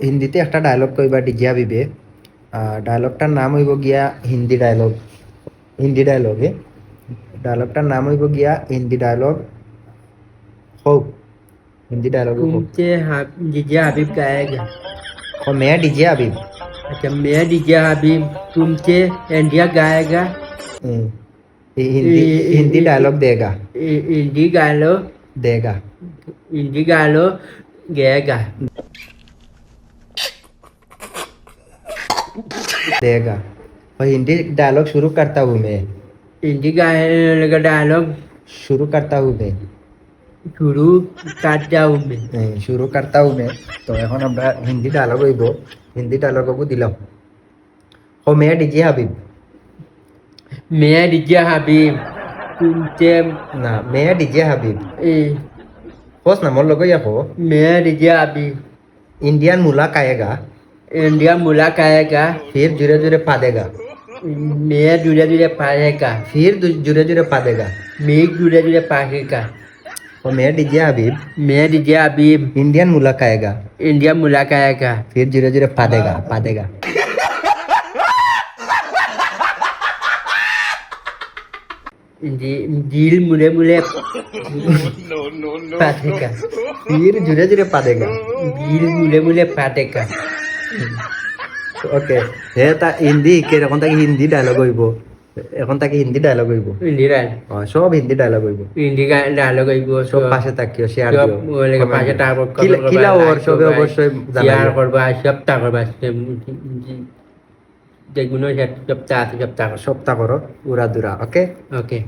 হিন্দিতে একটা ডায়লগ কইবা ডিজে হাবিবে ডায়লগটার নাম হইব গিয়া হিন্দি ডায়লগ হিন্দি ডায়লগে ডায়লগটার নাম হইব গিয়া হিন্দি ডায়লগ হোক হিন্দি ডায়লগ হোক तुमचे हा डीजे हबीब गाएगा और मैं डीजे हाबिब अच्छा मैं डीजे हबीब तुमचे इंडिया गाएगा हम्म, ये हिंदी ये- हिंदी ये- डायलॉग देगा इ- हिंदी गालो देगा हिंदी गालो गाएगा देगा और हिंदी डायलॉग शुरू करता हूँ मैं हिंदी गाने का डायलॉग शुरू करता हूँ मैं शुरू करता हूँ मैं হ্যাঁ, শুরু করতা হুমে তো এখন আমরা হিন্দি ডায়লগ হইব হিন্দি ডায়লগও দিলাম ও মেয়ে ডিজে হাবিব मैं डीजे हबीब तुमचे না মেয়ে ডিজে হাবিব इ- হোস না মোর লগই আকৌ मैं डीजे हबीब इंडियन मुला खाएगा इंडिया मुला गाएगा फिर धीरे जुरे पादेगा मैं दूल्हे दूल्हे पाएगा फिर जुरे जुरे पादेगा मैं दूल्हे दूल्हे पाएगा और मैं डीजे हबीब मैं डीजे हबीब इंडियन मुला खाएगा इंडिया मुला गाएगा फिर जुरे जुरे पादेगा पादेगा दिल मुले मुले पाटेगा फिर जुरे जुरे पादेगा दिल मुले मुले पाटेगा ওকে হে তা হিন্দি এখন তাকে হিন্দি ডায়লগ হইব। এখন তাকে হিন্দি ডায়লগ হইব। হিন্দি ডায়লগ সব হিন্দি ডায়লগ হইব। হিন্দি ডায়লগ হইব সব পাশে থাকিও শেয়ার দিও। পাশে তারপর কিলা ওর সবে অবশ্যই শেয়ার করবা সপ্তাহ করবা যেগুলো সপ্তাহ আছে সপ্তাহ সপ্তাহ করো উড়া দুরা ওকে ওকে